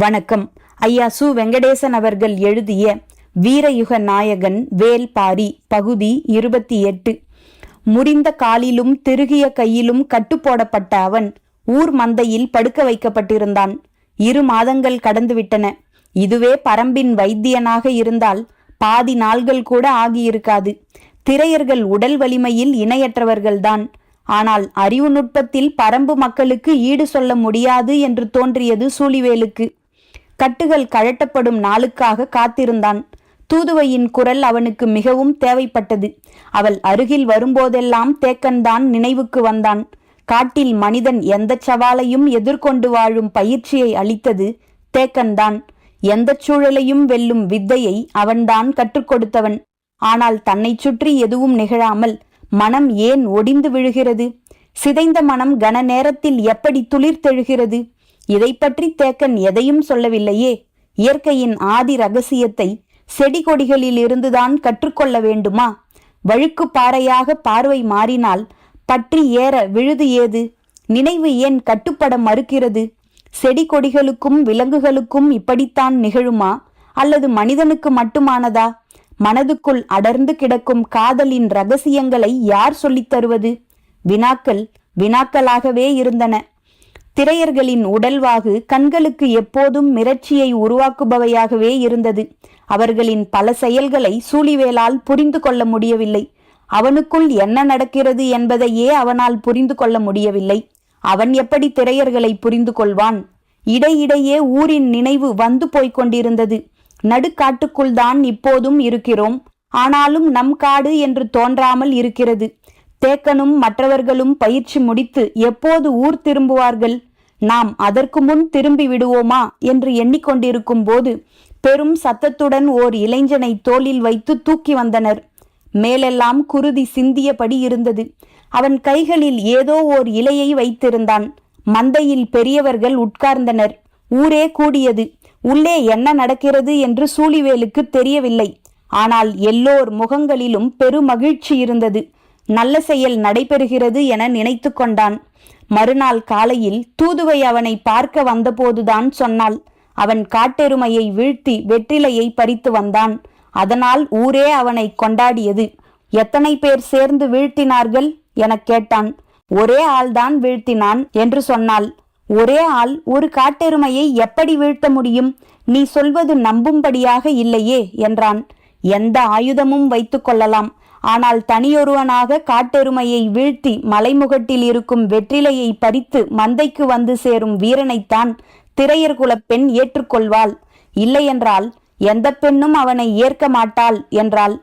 வணக்கம். ஐயா சு. வெங்கடேசன் அவர்கள் எழுதிய வீரயுக நாயகன் வேல்பாரி பகுதி இருபத்தி எட்டு. முறிந்த காலிலும் திருகிய கையிலும் கட்டுப்போடப்பட்ட அவன் ஊர் மந்தையில் படுக்க வைக்கப்பட்டிருந்தான். இரு மாதங்கள் கடந்துவிட்டன. இதுவே பரம்பின் வைத்தியனாக இருந்தால் பாதி நாள்கள் கூட ஆகியிருக்காது. திரையர்கள் உடல் வலிமையில் இணையற்றவர்கள்தான். ஆனால் அறிவு நுட்பத்தில் பரம்பு மக்களுக்கு ஈடு சொல்ல முடியாது என்று தோன்றியது சூழிவேலுக்கு கட்டுகள் கழட்டப்படும் நாளுக்காக காத்திருந்தான். தூதுவையின் குரல் அவனுக்கு மிகவும் தேவைப்பட்டது. அவள் அருகில் வரும்போதெல்லாம் தேக்கன்தான் நினைவுக்கு வந்தான். காட்டில் மனிதன் எந்த சவாலையும் எதிர்கொண்டு வாழும் பயிற்சியை அளித்தது தேக்கன்தான். எந்த சூழலையும் வெல்லும் வித்தையை அவன்தான் கற்றுக் கொடுத்தவன். ஆனால் தன்னை சுற்றி எதுவும் நிகழாமல் மனம் ஏன் ஒடிந்து விழுகிறது? சிதைந்த மனம் கன நேரத்தில் எப்படி துளிர்த்தெழுகிறது? இதை பற்றி தேக்கன் எதையும் சொல்லவில்லையே. இயற்கையின் ஆதி ரகசியத்தை செடி கொடிகளில் இருந்துதான் கற்றுக்கொள்ள வேண்டுமா? வழுக்கு பாறையாக பார்வை மாறினால் பற்றி ஏற விழுது ஏது? நினைவு ஏன் கட்டுப்பட மறுக்கிறது? செடி கொடிகளுக்கும் விலங்குகளுக்கும் இப்படித்தான் நிகழுமா? அல்லது மனிதனுக்கு மட்டுமானதா? மனதுக்குள் அடர்ந்து கிடக்கும் காதலின் ரகசியங்களை யார் சொல்லித் தருவது? வினாக்கள் வினாக்களாகவே இருந்தன. திரையர்களின் உடல்வாகு கண்களுக்கு எப்போதும் மிரட்சியை உருவாக்குபவையாகவே இருந்தது. அவர்களின் பல செயல்களை சூழிவேலால் புரிந்து கொள்ள முடியவில்லை. அவனுக்குள் என்ன நடக்கிறது என்பதையே அவனால் புரிந்து கொள்ள முடியவில்லை. அவன் எப்படி திரையர்களை புரிந்து கொள்வான்? இடையிடையே ஊரின் நினைவு வந்து போய்க் கொண்டிருந்தது. நடுக்காட்டுக்குள் தான் இப்போதும் இருக்கிறோம். ஆனாலும் நம் காடு என்று தோன்றாமல் இருக்கிறது. தேக்கனும் மற்றவர்களும் பயிற்சி முடித்து எப்போது ஊர் திரும்புவார்கள்? நாம் அதற்கு முன் திரும்பி விடுவோமா என்று எண்ணிக்கொண்டிருக்கும் போது பெரும் சத்தத்துடன் ஓர் இளைஞனை தோளில் வைத்து தூக்கி வந்தனர். மேலெல்லாம் குருதி சிந்தியபடி இருந்தது. அவன் கைகளில் ஏதோ ஓர் இலையை வைத்திருந்தான். மந்தையில் பெரியவர்கள் உட்கார்ந்தனர். ஊரே கூடியது. உள்ளே என்ன நடக்கிறது என்று சூழிவேலுக்கு தெரியவில்லை. ஆனால் எல்லோர் முகங்களிலும் பெருமகிழ்ச்சி இருந்தது. நல்ல செயல் நடைபெறுகிறது என நினைத்து கொண்டான். மறுநாள் காலையில் தூதுவை அவனை பார்க்க வந்தபோதுதான் சொன்னாள். அவன் காட்டெருமையை வீழ்த்தி வெற்றிலையை பறித்து வந்தான். அதனால் ஊரே அவனை கொண்டாடியது. எத்தனை பேர் சேர்ந்து வீழ்த்தினார்கள்? எனக் கேட்டான். ஒரே ஆள்தான் வீழ்த்தினான் என்று சொன்னாள். ஒரே ஆள் ஒரு காட்டெருமையை எப்படி வீழ்த்த முடியும்? நீ சொல்வது நம்பும்படியாக இல்லையே என்றான். எந்த ஆயுதமும் வைத்துக் கொள்ளலாம். ஆனால் தனியொருவனாக காட்டெருமையை வீழ்த்தி மலைமுகட்டில் இருக்கும் வெற்றிலையை பறித்து மந்தைக்கு வந்து சேரும் வீரனைத்தான் திரையர்குலப் பெண் ஏற்றுக்கொள்வாள். இல்லையென்றால் எந்த பெண்ணும் அவனை ஏற்க மாட்டாள் என்றாள்.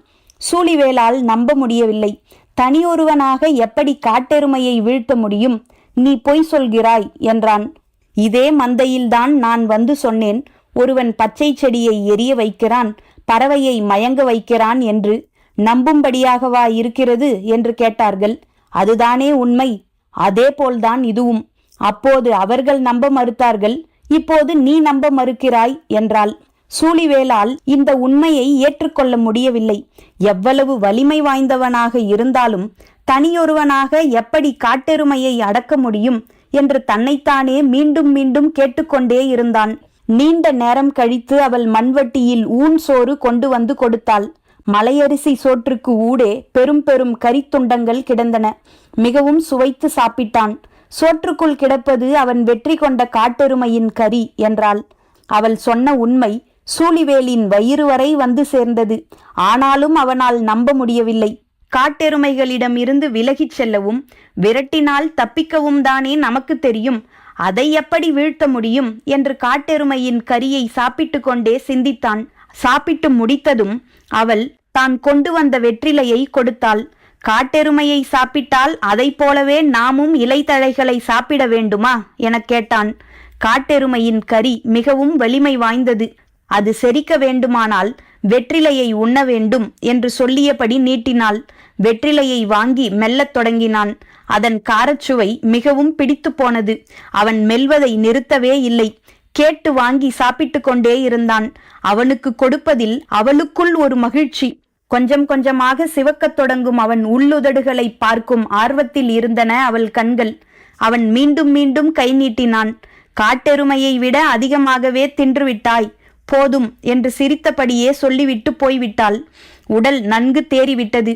சூழிவேலால் நம்ப முடியவில்லை. தனியொருவனாக எப்படி காட்டெருமையை வீழ்த்த முடியும்? நீ பொய் சொல்கிறாய் என்றான். இதே மந்தையில்தான் நான் வந்து சொன்னேன். ஒருவன் பச்சை செடியை எரிய வைக்கிறான். பறவையை மயங்க வைக்கிறான் என்று நம்பும்படியாகவா இருக்கிறது என்று கேட்டார்கள். அதுதானே உண்மை. அதே போல்தான் இதுவும். அப்போது அவர்கள் நம்ப மறுத்தார்கள். இப்போது நீ நம்ப மறுக்கிறாய் என்றாள். சூழிவேலால் இந்த உண்மையை ஏற்றுக்கொள்ள முடியவில்லை. எவ்வளவு வலிமை வாய்ந்தவனாக இருந்தாலும் தனியொருவனாக எப்படி காட்டெருமையை அடக்க முடியும் என்று தன்னைத்தானே மீண்டும் மீண்டும் கேட்டுக்கொண்டே இருந்தான். நீண்ட நேரம் கழித்து அவள் மண்வட்டியில் ஊன் சோறு கொண்டு வந்து கொடுத்தாள். மலையரிசி சோற்றுக்கு ஊடே பெரும் பெரும் கரித்துண்டங்கள் கிடந்தன. மிகவும் சுவைத்து சாப்பிட்டான். சோற்றுக்குள் கிடப்பது அவன் வெற்றி கொண்ட காட்டெருமையின் கரி என்றாள். அவள் சொன்ன உண்மை சூழிவேலின் வயிறு வரை வந்து சேர்ந்தது. ஆனாலும் அவனால் நம்ப முடியவில்லை. காட்டெருமைகளிடம் இருந்து விலகிச் செல்லவும் விரட்டினால் தப்பிக்கவும் தானே நமக்கு தெரியும். அதை எப்படி வீழ்த்த முடியும் என்று காட்டெருமையின் கரியை சாப்பிட்டு கொண்டே சிந்தித்தான். சாப்பிட்டு முடித்ததும் அவள் தான் கொண்டு வந்த வெற்றிலையை கொடுத்தாள். காட்டெருமையை சாப்பிட்டால் அதை போலவே நாமும் இலைத்தழைகளை சாப்பிட வேண்டுமா? எனக் கேட்டான். காட்டெருமையின் கரி மிகவும் வலிமை வாய்ந்தது. அது செரிக்க வேண்டுமானால் வெற்றிலையை உண்ண வேண்டும் என்று சொல்லியபடி நீட்டினாள். வெற்றிலையை வாங்கி மெல்லத் தொடங்கினான். அதன் காரச்சுவை மிகவும் பிடித்து போனது. அவன் மெல்வதை நிறுத்தவே இல்லை. கேட்டு வாங்கி சாப்பிட்டு கொண்டே இருந்தான். அவனுக்கு கொடுப்பதில் அவளுக்குள் ஒரு மகிழ்ச்சி. கொஞ்சம் கொஞ்சமாக சிவக்கத் தொடங்கும் அவன் உள்ளுதடுகளை பார்க்கும் ஆர்வத்தில் இருந்தன அவள் கண்கள். அவன் மீண்டும் மீண்டும் கை நீட்டினான். காட்டெருமையை விட அதிகமாகவே தின்றுவிட்டாய். போதும் என்று சிரித்தபடியே சொல்லிவிட்டு போய்விட்டாள். உடல் நன்கு தேறிவிட்டது.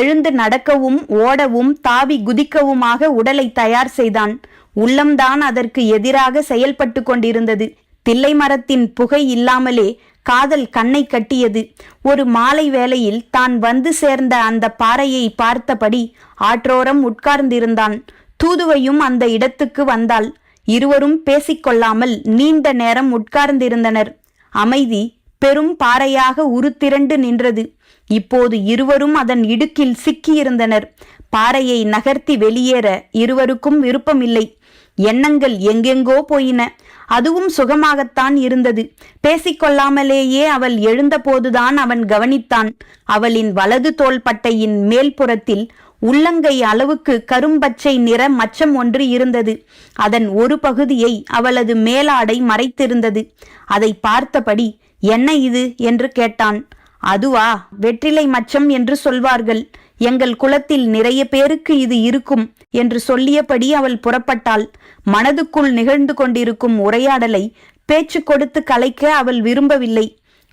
எழுந்து நடக்கவும் ஓடவும் தாவி குதிக்கவுமாக உடலை தயார் செய்தான். உள்ளம்தான் அதற்கு எதிராக செயல்பட்டு கொண்டிருந்தது. தில்லை மரத்தின் புகை இல்லாமலே காதல் கண்ணை கட்டியது. ஒரு மாலை வேளையில் தான் வந்து சேர்ந்த அந்த பாறையை பார்த்தபடி ஆற்றோரம் உட்கார்ந்திருந்தான். தூதுவையும் அந்த இடத்துக்கு வந்தாள். இருவரும் பேசிக்கொள்ளாமல் நீண்ட நேரம் உட்கார்ந்திருந்தனர். அமைதி பெரும் பாறையாக உருத்திரண்டு நின்றது. இப்போது இருவரும் அதன் இடுக்கில் சிக்கியிருந்தனர். பாறையை நகர்த்தி வெளியேற இருவருக்கும் விருப்பமில்லை. எண்ணங்கள் எங்கெங்கோ போயின. அதுவும் சுகமாகத்தான் இருந்தது. பேசிக்கொள்ளாமலேயே அவள் எழுந்தபோதுதான் அவன் கவனித்தான். அவளின் வலது தோள்பட்டையின் மேல்புறத்தில் உள்ளங்கை அளவுக்கு கரும்பச்சை நிற மச்சம் ஒன்று இருந்தது. அதன் ஒரு பகுதியை அவளது மேலாடை மறைத்திருந்தது. அதை பார்த்தபடி என்ன இது? என்று கேட்டான். அதுவா? வெற்றிலை மச்சம் என்று சொல்வார்கள். எங்கள் குலத்தில் நிறைய பேருக்கு இது இருக்கும் என்று சொல்லியபடி அவள் புறப்பட்டாள். மனதுக்குள் நிகழ்ந்து கொண்டிருக்கும் உரையாடலை பேச்சு கொடுத்து கலைக்க அவள் விரும்பவில்லை.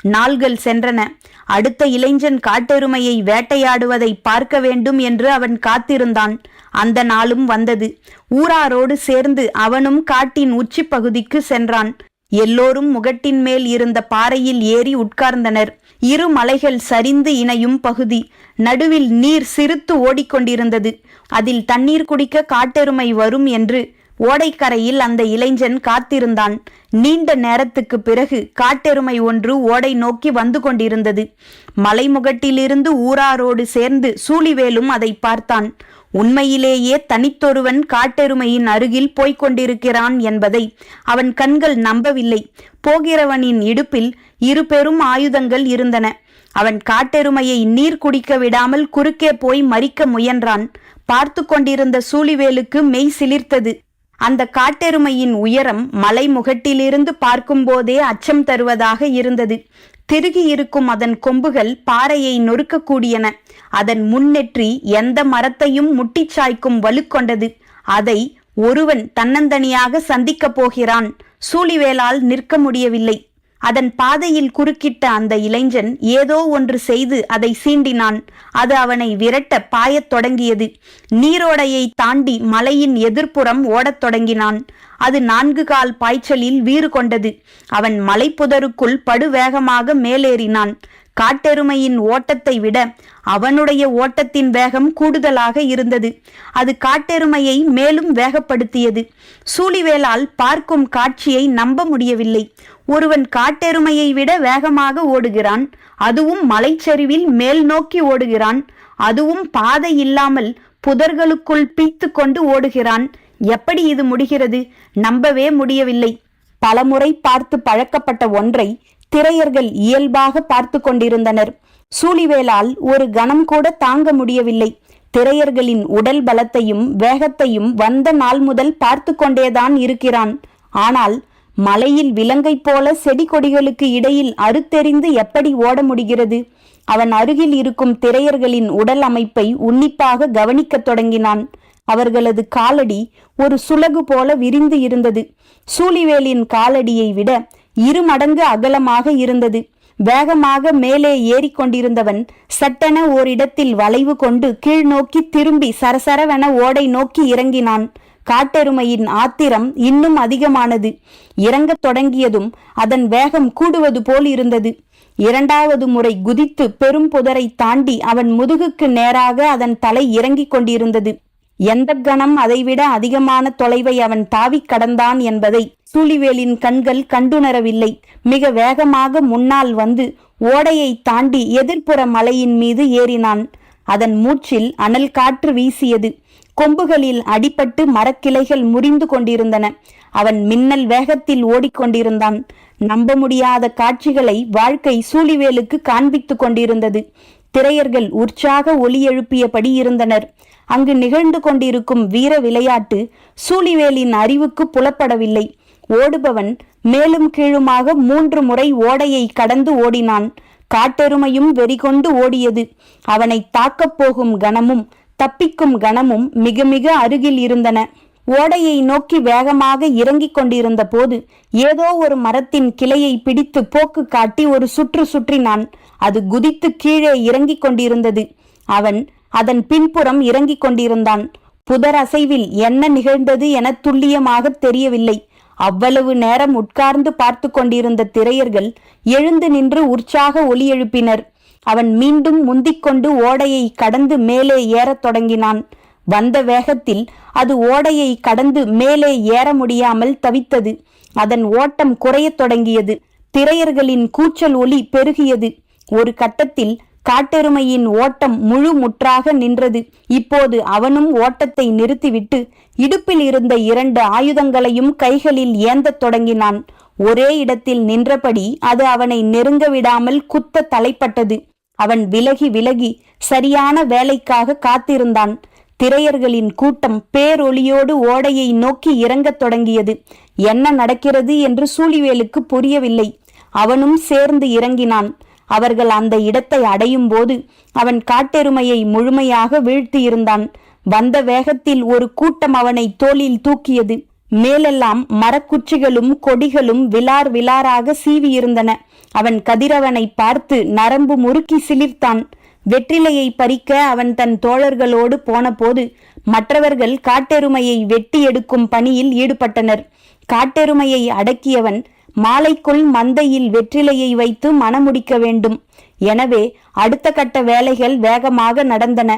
நாள்கள் சென்றன. அடுத்த இளைஞன் காட்டெருமையை வேட்டையாடுவதை பார்க்க வேண்டும் என்று அவன் காத்திருந்தான். அந்த நாளும் வந்தது. ஊராரோடு சேர்ந்து அவனும் காட்டின் உச்சி பகுதிக்கு சென்றான். எல்லோரும் முகட்டின் மேல் இருந்த பாறையில் ஏறி உட்கார்ந்தனர். இரு மலைகள் சரிந்து இணையும் பகுதி. நடுவில் நீர் சிரித்து ஓடிக்கொண்டிருந்தது. அதில் தண்ணீர் குடிக்க காட்டெருமை வரும் என்று ஓடைக்கரையில் அந்த இளைஞன் காத்திருந்தான். நீண்ட நேரத்துக்கு பிறகு காட்டெருமை ஒன்று ஓடை நோக்கி வந்து கொண்டிருந்தது. மலைமுகட்டிலிருந்து ஊராரோடு சேர்ந்து சூழிவேலும் அதை பார்த்தான். உண்மையிலேயே தனித்தொருவன் காட்டெருமையின் அருகில் போய்க் கொண்டிருக்கிறான் என்பதை அவன் கண்கள் நம்பவில்லை. போகிறவனின் இடுப்பில் இரு பெரும் ஆயுதங்கள் இருந்தன. அவன் காட்டெருமையை நீர் குடிக்க விடாமல் குறுக்கே போய் மறிக்க முயன்றான். பார்த்து கொண்டிருந்த சூழிவேலுக்கு மெய் சிலிர்த்தது. அந்த காட்டெருமையின் உயரம் மலை முகட்டிலிருந்து பார்க்கும்போதே அச்சம் தருவதாக இருந்தது. திருகி இருக்கும் அதன் கொம்புகள் பாறையை நொறுக்கக்கூடியன. அதன் முன்னெற்றி எந்த மரத்தையும் முட்டிச் சாய்க்கும் வலுக்கொண்டது அதை ஒருவன் தன்னந்தனியாக சந்திக்கப் போகிறான். சூழிவேலால் நிற்க முடியவில்லை. அதன் பாதையில் குறுக்கிட்ட அந்த இளைஞன் ஏதோ ஒன்று செய்து அதை சீண்டினான். அது அவனை விரட்ட பாயத் தொடங்கியது. நீரோடையை தாண்டி மலையின் எதிர்ப்புறம் ஓடத் தொடங்கினான். அது நான்கு கால் பாய்ச்சலில் வீறு கொண்டது. அவன் மலைப்புதருக்குள் படுவேகமாக மேலேறினான். காட்டெருமையின் ஓட்டத்தை விட அவனுடைய ஓட்டத்தின் வேகம் கூடுதலாக இருந்தது. அது காட்டெருமையை மேலும் வேகப்படுத்தியது. சூழிவேலால் பார்க்கும் காட்சியை நம்ப முடியவில்லை. ஒருவன் காட்டெருமையை விட வேகமாக ஓடுகிறான். அதுவும் மலைச்சரிவில் மேல் நோக்கி ஓடுகிறான். அதுவும் பாதை இல்லாமல் புதர்களுக்குள் பீத்து கொண்டு ஓடுகிறான். எப்படி இது முடிகிறது? நம்பவே முடியவில்லை. பலமுறை பார்த்து பழக்கப்பட்ட ஒன்றை திரையர்கள் இயல்பாக பார்த்து கொண்டிருந்தனர். சூழிவேலால் ஒரு கணம் கூட தாங்க முடியவில்லை. திரையர்களின் உடல் பலத்தையும் வேகத்தையும் வந்த நாள் முதல் பார்த்து கொண்டேதான் இருக்கிறான். ஆனால் மலையில் விலங்கைப் போல செடி கொடிகளுக்கு இடையில் அறுத்தெறிந்து எப்படி ஓட முடிகிறது? அவன் அருகில் இருக்கும் திரையர்களின் உடல் அமைப்பை உன்னிப்பாக கவனிக்கத் தொடங்கினான். அவர்களது காலடி ஒரு சுலகு போல விரிந்து இருந்தது. சூழிவேலின் காலடியை விட இரு மடங்கு அகலமாக இருந்தது. வேகமாக மேலே ஏறிக்கொண்டிருந்தவன் சட்டென ஓரிடத்தில் வளைவு கொண்டு கீழ் நோக்கி திரும்பி சரசரவென ஓடை நோக்கி இறங்கினான். காட்டெருமையின் ஆத்திரம் இன்னும் அதிகமானது. இறங்கத் தொடங்கியதும் அதன் வேகம் கூடுவது போல் இருந்தது. இரண்டாவது முறை குதித்து பெரும் புதரை தாண்டி அவன் முதுகுக்கு நேராக அதன் தலை இறங்கிக் கொண்டிருந்தது. எந்த கணம் அதைவிட அதிகமான தொலைவை அவன் தாவிக் கடந்தான் என்பதை சூழிவேலின் கண்கள் கண்டுணரவில்லை. மிக வேகமாக முன்னால் வந்து ஓடையை தாண்டி எதிர்ப்புற மலையின் மீது ஏறினான். அதன் மூச்சில் அனல் காற்று வீசியது. கொம்புகளில் அடிபட்டு மரக்கிளைகள் முறிந்து கொண்டிருந்தன. அவன் மின்னல் வேகத்தில் ஓடிக்கொண்டிருந்தான். நம்ப முடியாத காட்சிகளை வாழ்க்கை சூழிவேலுக்கு காண்பித்துக் கொண்டிருந்தது. திரையர்கள் உற்சாக ஒலி எழுப்பியபடி இருந்தனர். அங்கு நிகழ்ந்து கொண்டிருக்கும் வீர விளையாட்டு சூழிவேலின் அறிவுக்கு புலப்படவில்லை. ஓடுபவன் மேலும் கீழுமாக மூன்று முறை ஓடையை கடந்து ஓடினான். காட்டெருமையும் வெறிகொண்டு ஓடியது. அவனை தாக்கப் போகும் கணமும் தப்பிக்கும் கணமும் மிக மிக அருகில் இருந்தன. ஓடையை நோக்கி வேகமாக இறங்கிக் கொண்டிருந்த போது ஏதோ ஒரு மரத்தின் கிளையை பிடித்து போக்கு காட்டி ஒரு சுற்று சுற்றினான். அது குதித்து கீழே இறங்கிக் கொண்டிருந்தது. அவன் அதன் பின்புறம் இறங்கிக் கொண்டிருந்தான். புதர் அசைவில் என்ன நிகழ்ந்தது என துல்லியமாக தெரியவில்லை. அவ்வளவு நேரம் உட்கார்ந்து பார்த்து கொண்டிருந்த திரையர்கள் எழுந்து நின்று உற்சாக ஒலி எழுப்பினர். அவன் மீண்டும் முந்திக்கொண்டு ஓடையை கடந்து மேலே ஏறத் தொடங்கினான். வந்த வேகத்தில் அது ஓடையை கடந்து மேலே ஏற முடியாமல் தவித்தது. அதன் ஓட்டம் குறையத் தொடங்கியது. திரையர்களின் கூச்சல் ஒலி பெருகியது. ஒரு கட்டத்தில் காட்டெருமையின் ஓட்டம் முழு முற்றாக நின்றது. இப்போது அவனும் ஓட்டத்தை நிறுத்திவிட்டு இடுப்பில் இருந்த இரண்டு ஆயுதங்களையும் கைகளில் ஏந்தத் தொடங்கினான். ஒரே இடத்தில் நின்றபடி அது அவனை நெருங்க விடாமல் குத்த தலைப்பட்டது. அவன் விலகி விலகி சரியான வேலைக்காக காத்திருந்தான். திரையர்களின் கூட்டம் பேரொளியோடு ஓடையை நோக்கி இறங்கத் தொடங்கியது. என்ன நடக்கிறது என்று சூழிவேலுக்கு புரியவில்லை. அவனும் சேர்ந்து இறங்கினான். அவர்கள் அந்த இடத்தை அடையும் போது அவன் காட்டெருமையை முழுமையாக வீழ்த்தியிருந்தான் வந்த வேகத்தில் ஒரு கூட்டம் அவனை தோளில் தூக்கியது. மேலெல்லாம் மரக்குச்சிகளும் கொடிகளும் விலார் விலாராக சீவியிருந்தன. அவன் கதிரவனை பார்த்து நரம்பு முறுக்கி சிலிர்த்தான். வெற்றிலையை பறிக்க அவன் தன் தோழர்களோடு போனபோது மற்றவர்கள் காட்டெருமையை வெட்டி எடுக்கும் பணியில் ஈடுபட்டனர். காட்டெருமையை அடக்கியவன் மாலைக்குள் மந்தையில் வெற்றிலையை வைத்து மணமுடிக்க வேண்டும். எனவே அடுத்த கட்ட வேலைகள் வேகமாக நடந்தன.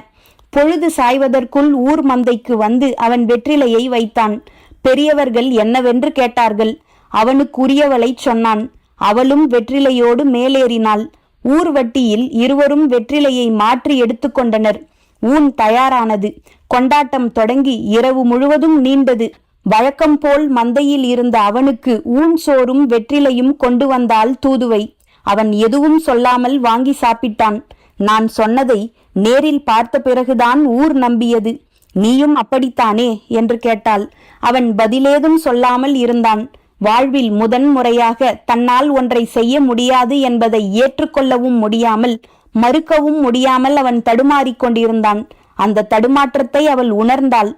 பொழுது சாய்வதற்குள் ஊர் மந்தைக்கு வந்து அவன் வெற்றிலையை வைத்தான். பெரியவர்கள் என்னவென்று கேட்டார்கள். அவனுக்குரியவளை சொன்னான். அவளும் வெற்றிலையோடு மேலேறினாள். ஊர்வட்டியில் இருவரும் வெற்றிலையை மாற்றி எடுத்துக்கொண்டனர். ஊன் தயாரானது. கொண்டாட்டம் தொடங்கி இரவு முழுவதும் நீண்டது. வழக்கம் போல் மந்தையில் இருந்த அவனுக்கு ஊன் சோறும் வெற்றிலையும் கொண்டு வந்தால் தூதுவை. அவன் எதுவும் சொல்லாமல் வாங்கி சாப்பிட்டான். நான் சொன்னதை நேரில் பார்த்த பிறகுதான் ஊர் நம்பியது. நீயும் அப்படித்தானே? என்று கேட்டாள். அவன் பதிலேதும் சொல்லாமல் இருந்தான். வாழ்வில் முதன் முறையாக தன்னால் ஒன்றை செய்ய முடியாது என்பதை ஏற்றுக்கொள்ளவும் முடியாமல் மறுக்கவும் முடியாமல் அவன் தடுமாறிக் கொண்டிருந்தான். அந்த தடுமாற்றத்தை அவள் உணர்ந்தாள்.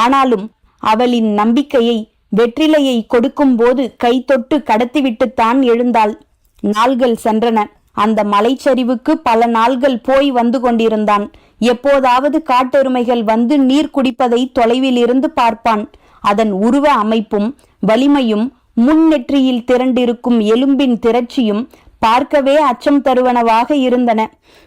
ஆனாலும் அவளின் நம்பிக்கையை வெற்றிலையை கொடுக்கும்போது கை தொட்டு கடத்திவிட்டுத்தான் எழுந்தாள். நாள்கள் சென்றன. அந்த மலைச்சரிவுக்கு பல நாள்கள் போய் வந்து கொண்டிருந்தான். எப்போதாவது காட்டெருமைகள் வந்து நீர் குடிப்பதை தொலைவில் இருந்து பார்ப்பான். அதன் உருவ அமைப்பும் வலிமையும் முன்னெற்றியில் திரண்டிருக்கும் எலும்பின் திரட்சியும் பார்க்கவே அச்சம் தருவனவாக இருந்தன.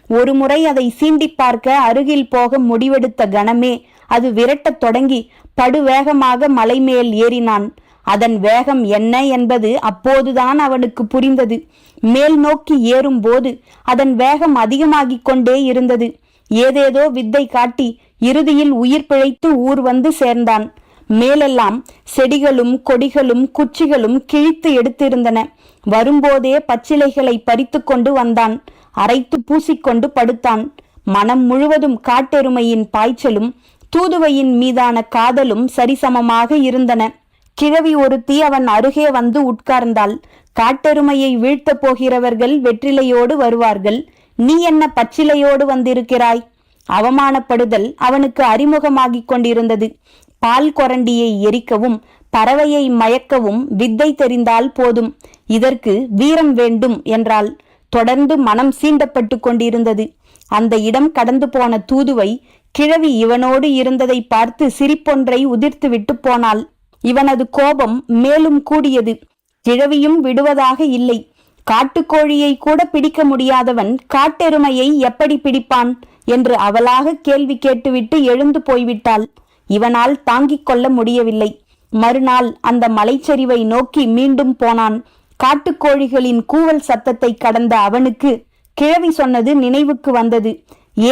ஒருமுறை அதை சீண்டி பார்க்க அருகில் போக முடிவெடுத்த கணமே அது விரட்டத் தொடங்கி படுவேகமாக மலைமேல் ஏறினான். அதன் வேகம் என்ன என்பது அப்போதுதான் அவனுக்கு புரிந்தது. மேல் நோக்கி ஏறும்போது அதன் வேகம் அதிகமாகிக் கொண்டே இருந்தது. ஏதேதோ வித்தை காட்டி இறுதியில் உயிர் பிழைத்து ஊர் வந்து சேர்ந்தான். மேலெல்லாம் செடிகளும் கொடிகளும் குச்சிகளும் கிழித்து எடுத்திருந்தன. வரும்போதே பச்சிலைகளை பறித்து கொண்டு வந்தான். அரைத்து பூசிக்கொண்டு படுத்தான். மனம் முழுவதும் காட்டெருமையின் பாய்ச்சலும் தூதுவையின் மீதான காதலும் சரிசமமாக இருந்தன. கிழவி ஒருத்தி அவன் அருகே வந்து உட்கார்ந்தாள். காட்டெருமையை வீழ்த்தப் போகிறவர்கள் வெற்றிலையோடு வருவார்கள். நீ என்ன பச்சிலையோடு வந்திருக்கிறாய்? அவமானப்படுதல் அவனுக்கு அறிமுகமாகிக் கொண்டிருந்தது. பால் கொரண்டியை எரிக்கவும் பறவையை மயக்கவும் வித்தை தெரிந்தால் போதும். இதற்கு வீரம் வேண்டும் என்றால் தொடர்ந்து மனம் சீண்டப்பட்டு கொண்டிருந்தது. அந்த இடம் கடந்து போன தூதுவை கிழவி இவனோடு இருந்ததை பார்த்து சிரிப்பொன்றை உதிர்த்து விட்டு போனாள். இவனது கோபம் மேலும் கூடியது. கிழவியும் விடுவதாக இல்லை. காட்டுக்கோழியை கூட பிடிக்க முடியாதவன் காட்டெருமையை எப்படி பிடிப்பான்? என்று அவளாக கேள்வி கேட்டுவிட்டு எழுந்து போய்விட்டாள். இவனால் தாங்கிக் கொள்ள முடியவில்லை. மறுநாள் அந்த மலைச்சரிவை நோக்கி மீண்டும் போனான். காட்டுக்கோழிகளின் கூவல் சத்தத்தை கடந்த அவனுக்கு கிழவி சொன்னது நினைவுக்கு வந்தது.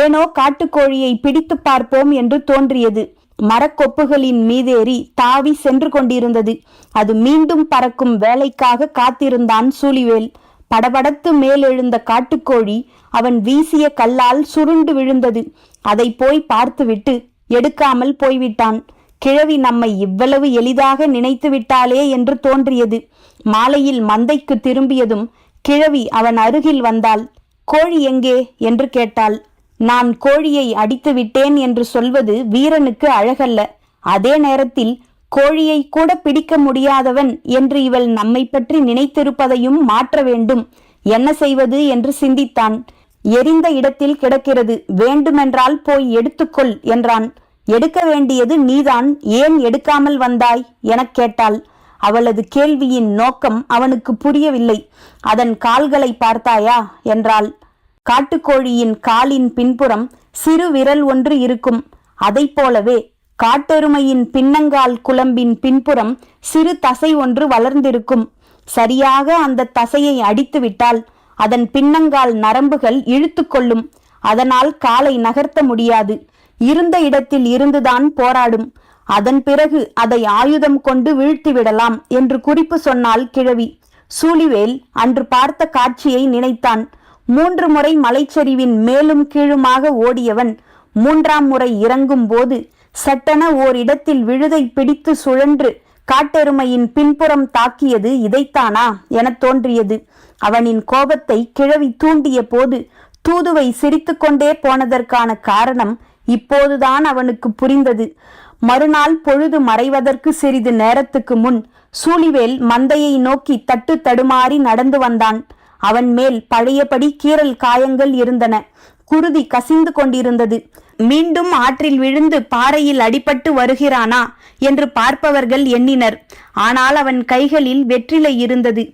ஏனோ காட்டுக்கோழியை பிடித்து பார்ப்போம் என்று தோன்றியது. மரக்கொப்புகளின் மீதேறி தாவி சென்று கொண்டிருந்தது. அது மீண்டும் பறக்கும் வேலைக்காக காத்திருந்தான் சூழிவேல் படபடத்து மேலெழுந்த காட்டுக்கோழி அவன் வீசிய கல்லால் சுருண்டு விழுந்தது. அதை போய் பார்த்துவிட்டு எடுக்காமல் போய்விட்டான். கிழவி நம்மை இவ்வளவு எளிதாக நினைத்து விட்டாளே என்று தோன்றியது. மாலையில் மந்தைக்கு திரும்பியதும் கிழவி அவன் அருகில் வந்தாள். கோழி எங்கே? என்று கேட்டாள். நான் கோழியை அடித்து விட்டேன் என்று சொல்வது வீரனுக்கு அழகல்ல. அதே நேரத்தில் கோழியை கூட பிடிக்க முடியாதவன் என்று இவள் நம்மை பற்றி நினைத்திருப்பதையும் மாற்ற வேண்டும். என்ன செய்வது? என்று சிந்தித்தான். எரிந்த இடத்தில் கிடக்கிறது. வேண்டுமென்றால் போய் எடுத்துக்கொள் என்றான். எடுக்க வேண்டியது நீதான். ஏன் எடுக்காமல் வந்தாய்? எனக் கேட்டாள். அவளது கேள்வியின் நோக்கம் அவனுக்கு புரியவில்லை. அதன் கால்களை பார்த்தாயா? என்றாள். காட்டுக்கோழியின் காலின் பின்புறம் சிறு விரல் ஒன்று இருக்கும். அதைப் போலவே காட்டெருமையின் பின்னங்கால் குழம்பின் பின்புறம் சிறு தசை ஒன்று வளர்ந்திருக்கும். சரியாக அந்த தசையை அடித்துவிட்டால் அதன் பின்னங்கால் நரம்புகள் இழுத்து கொள்ளும். அதனால் காலை நகர்த்த முடியாது. இருந்த இடத்தில் இருந்துதான் போராடும். அதன் பிறகு அதை ஆயுதம் கொண்டு வீழ்த்திவிடலாம் என்று குறிப்பு சொன்னால் கிழவி. சூழிவேல் அன்று பார்த்த காட்சியை நினைத்தான். மூன்று முறை மலைச்சரிவின் மேலும் கீழுமாக ஓடியவன் மூன்றாம் முறை இறங்கும் போது சட்டென ஓரிடத்தில் விழுதை பிடித்து சுழன்று காட்டெருமையின் பின்புறம் தாக்கியது இதைத்தானா எனத் தோன்றியது. அவனின் கோபத்தை கிழவி தூண்டிய போது தூதுவை சிரித்துக்கொண்டே போனதற்கான காரணம் இப்போதுதான் அவனுக்கு புரிந்தது. மறுநாள் பொழுது மறைவதற்கு சிறிது நேரத்துக்கு முன் சூழிவேல் மந்தையை நோக்கி தட்டு தடுமாறி நடந்து வந்தான். அவன் மேல் பழையபடி கீறல் காயங்கள் இருந்தன. குருதி கசிந்து கொண்டிருந்தது. மீண்டும் ஆற்றில் விழுந்து பாறையில் அடிபட்டு வருகிறானா என்று பார்ப்பவர்கள் எண்ணினர். ஆனால் அவன் கைகளில் வெற்றிலை இருந்தது.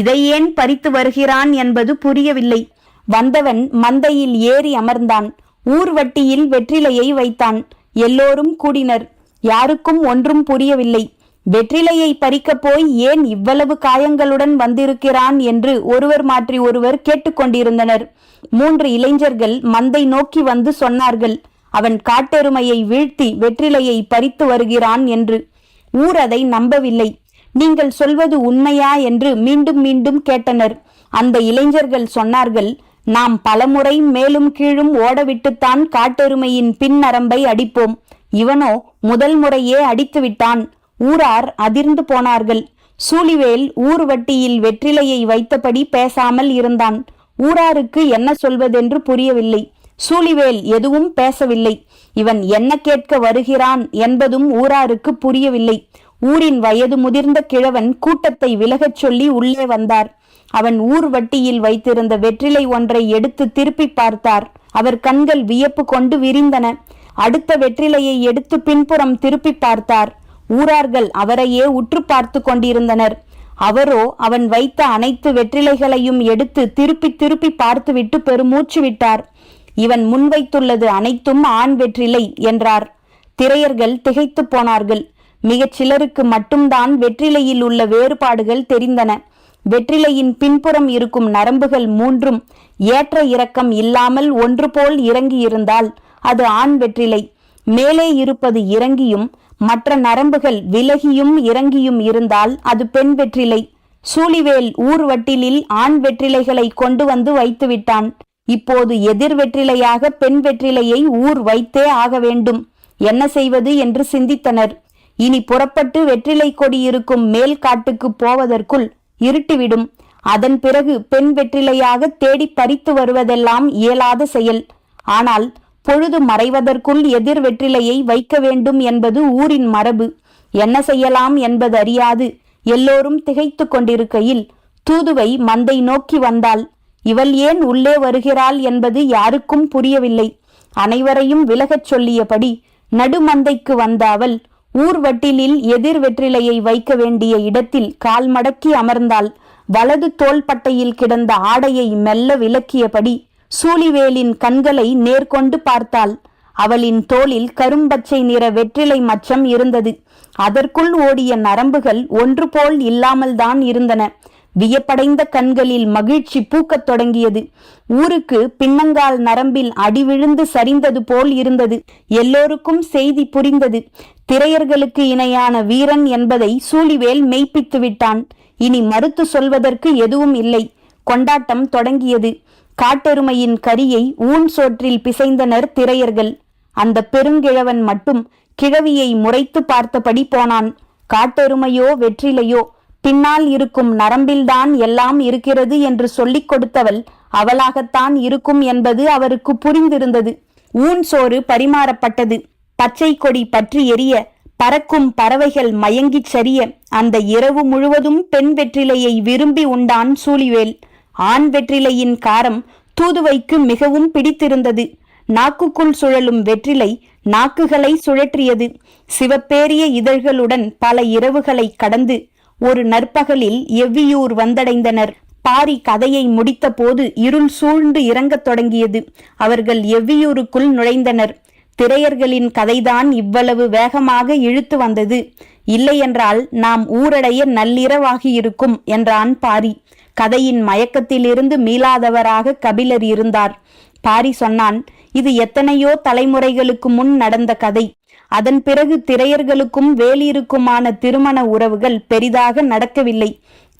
இதை ஏன் பறித்து வருகிறான் என்பது புரியவில்லை. வந்தவன் மந்தையில் ஏறி அமர்ந்தான். ஊர்வட்டியில் வெற்றிலையை வைத்தான். எல்லோரும் கூடினர். யாருக்கும் ஒன்றும் புரியவில்லை. வெற்றிலையை பறிக்கப் போய் ஏன் இவ்வளவு காயங்களுடன் வந்திருக்கிறான் என்று ஒருவர் மாற்றி ஒருவர் கேட்டுக்கொண்டிருந்தனர் மூன்று இளைஞர்கள் மந்தை நோக்கி வந்து சொன்னார்கள் அவன் காட்டெருமையை வீழ்த்தி வெற்றிலையை பறித்து வருகிறான் என்று. ஊர் அதை நம்பவில்லை. நீங்கள் சொல்வது உண்மையா? என்று மீண்டும் மீண்டும் கேட்டனர். அந்த இளைஞர்கள் சொன்னார்கள் நாம் பலமுறை மேலும் கீழும் ஓடவிட்டுத்தான் காட்டெருமையின் பின் நரம்பை அடிப்போம். இவனோ முதல் முறையே அடித்து விட்டான் ஊரார் அதிர்ந்து போனார்கள். சூழிவேல் ஊர் வட்டியில் வெற்றிலையை வைத்தபடி பேசாமல் இருந்தான். ஊராருக்கு என்ன சொல்வதென்று புரியவில்லை. சூழிவேல் எதுவும் பேசவில்லை. இவன் என்ன கேட்க வருகிறான் என்பதும் ஊராருக்கு புரியவில்லை. ஊரின் வயது முதிர்ந்த கிழவன் கூட்டத்தை விலகச் சொல்லி உள்ளே வந்தார். அவன் ஊர் வட்டியில் வைத்திருந்த வெற்றிலை ஒன்றை எடுத்து திருப்பி பார்த்தார். அவர் கண்கள் வியப்பு கொண்டு விரிந்தன. அடுத்த வெற்றிலையை எடுத்து பின்புறம் திருப்பி பார்த்தார். ஊரார்கள் அவரையே உற்று பார்த்து கொண்டிருந்தனர். அவரோ அவன் வைத்த அனைத்து வெற்றிலைகளையும் எடுத்து திருப்பி திருப்பி பார்த்துவிட்டு பெருமூச்சு விட்டார். இவன் முன்வைத்துள்ளது அனைத்தும் ஆண் வெற்றிலை என்றார். திரையர்கள் திகைத்து போனார்கள். மிகச் சிலருக்கு மட்டும்தான் வெற்றிலையில் உள்ள வேறுபாடுகள் தெரிந்தன. வெற்றிலையின் பின்புறம் இருக்கும் நரம்புகள் மூன்றும் ஏற்ற இறக்கம் இல்லாமல் ஒன்று போல் இறங்கியிருந்தால் அது ஆண் வெற்றிலை. மேலே இருப்பது இறங்கியும் மற்ற நரம்புகள் விலகியும் இறங்கியும் இருந்தால் அது பெண் வெற்றிலை. சூழிவேல் ஊர் வட்டிலில் ஆண் வெற்றிலைகளை கொண்டு வந்து வைத்துவிட்டான் இப்போது எதிர் வெற்றிலையாக பெண் வெற்றிலையை ஊர் வைத்தே ஆக வேண்டும். என்ன செய்வது என்று சிந்தித்தனர். இனி புறப்பட்டு வெற்றிலை கொடி இருக்கும் மேல் காட்டுக்கு போவதற்குள் இருட்டிவிடும். அதன் பிறகு பெண் வெற்றிலையாக தேடி பறித்து வருவதெல்லாம் இயலாத செயல். ஆனால் பொழுது மறைவதற்குள் எதிர் வெற்றிலையை வைக்க வேண்டும் என்பது ஊரின் மரபு. என்ன செய்யலாம் என்பது அறியாது. எல்லோரும் திகைத்து கொண்டிருக்கையில் தூதுவை மந்தை நோக்கி வந்தாள். இவள் ஏன் உள்ளே வருகிறாள் என்பது யாருக்கும் புரியவில்லை. அனைவரையும் விலகச் சொல்லியபடி நடுமந்தைக்கு வந்த அவள் ஊர்வட்டிலில் எதிர் வெற்றிலையை வைக்க வேண்டிய இடத்தில் கால் மடக்கி அமர்ந்தாள். வலது தோள்பட்டையில் கிடந்த ஆடையை மெல்ல விலக்கியபடி சூழிவேலின் கண்களை நேர்கொண்டு பார்த்தாள். அவளின் தோளில் கரும்பச்சை நிற வெற்றிலை மச்சம் இருந்தது. அதற்குள் ஓடிய நரம்புகள் ஒன்று போல் இல்லாமல்தான் இருந்தன. வியப்படைந்த கண்களில் மகிழ்ச்சி பூக்கத் தொடங்கியது. ஊருக்கு பின்னங்கால் நரம்பில் அடி விழுந்து சரிந்தது போல் இருந்தது. எல்லோருக்கும் செய்தி புரிந்தது. திரையர்களுக்கு இணையான வீரன் என்பதை சூழிவேல் மெய்ப்பித்து விட்டான். இனி மறுத்து சொல்வதற்கு எதுவும் இல்லை. கொண்டாட்டம் தொடங்கியது. காட்டெருமையின் கரியை ஊன் சோற்றில் பிசைந்தனர் திரையர்கள். அந்த பெருங்கிழவன் மட்டும் கிழவியை முறைத்து பார்த்தபடி போனான். காட்டெருமையோ வெற்றிலையோ பின்னால் இருக்கும் நரம்பில்தான் எல்லாம் இருக்கிறது என்று சொல்லிக் கொடுத்தவள் அவளாகத்தான் இருக்கும் என்பது அவருக்கு புரிந்திருந்தது. ஊன் சோறு பரிமாறப்பட்டது. பச்சை கொடி பற்றி எரிய பறக்கும் பறவைகள் மயங்கிச் சரிய அந்த இரவு முழுவதும் பெண் வெற்றிலையை விரும்பி உண்டான் சூழிவேல் ஆண் வெற்றிலையின் காரம் தூதுவைக்கு மிகவும் பிடித்திருந்தது. நாக்குக்குள் சுழலும் வெற்றிலை நாக்குகளை சுழற்றியது. சிவப்பேரிய இதழ்களுடன் பல இரவுகளை கடந்து ஒரு நற்பகலில் எவ்வியூர் வந்தடைந்தனர். பாரி கதையை முடித்தபோது இருள் சூழ்ந்து இறங்கத் தொடங்கியது. அவர்கள் எவ்வியூருக்குள் நுழைந்தனர். திரையர்களின் கதைதான் இவ்வளவு வேகமாக இழுத்து வந்தது. இல்லையென்றால் நாம் ஊரடைய நள்ளிரவாகியிருக்கும் என்றான் பாரி. கதையின் மயக்கத்திலிருந்து மீளாதவராக கபிலர் இருந்தார். பாரி சொன்னான் இது எத்தனையோ தலைமுறைகளுக்கு முன் நடந்த கதை. அதன் பிறகு திரையர்களுக்கும் வேலியிருக்குமான திருமண உறவுகள் பெரிதாக நடக்கவில்லை.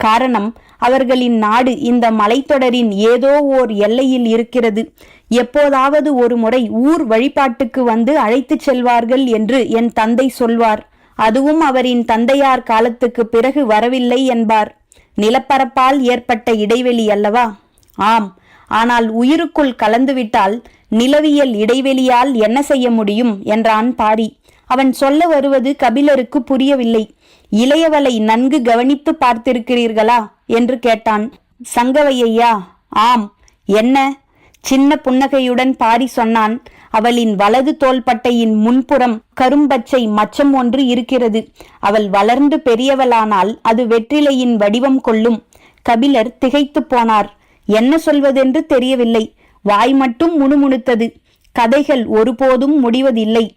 காரணம் அவர்களின் நாடு இந்த மலைத்தொடரின் ஏதோ ஓர் எல்லையில் இருக்கிறது. எப்போதாவது ஒரு முறை ஊர் வழிபாட்டுக்கு வந்து அழைத்துச் செல்வார்கள் என்று என் தந்தை சொல்வார். அதுவும் அவரின் தந்தையார் காலத்துக்கு பிறகு வரவில்லை என்பார். நிலப்பரப்பால் ஏற்பட்ட இடைவெளி அல்லவா? ஆம். ஆனால் உயிருக்குள் கலந்துவிட்டால் நிலவியல் இடைவெளியால் என்ன செய்ய முடியும்? என்றான் பாரி. அவன் சொல்ல வருவது கபிலருக்கு புரியவில்லை. இளையவளை நன்கு கவனித்து பார்த்திருக்கிறீர்களா? என்று கேட்டான். சங்கவையா ஆம். என்ன? சின்ன புன்னகையுடன் பாரி சொன்னான் அவளின் வலது தோள்பட்டையின் முன்புறம் கரும்பச்சை மச்சம் ஒன்று இருக்கிறது. அவள் வளர்ந்து பெரியவளானால் அது வெற்றிலையின் வடிவம் கொள்ளும். கபிலர் திகைத்துப் போனார். என்ன சொல்வதென்று தெரியவில்லை. வாய் மட்டும் முணுமுணுத்தது. கதைகள் ஒருபோதும் முடிவதில்லை.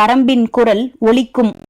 பரம்பின் குரல் ஒலிக்கும்.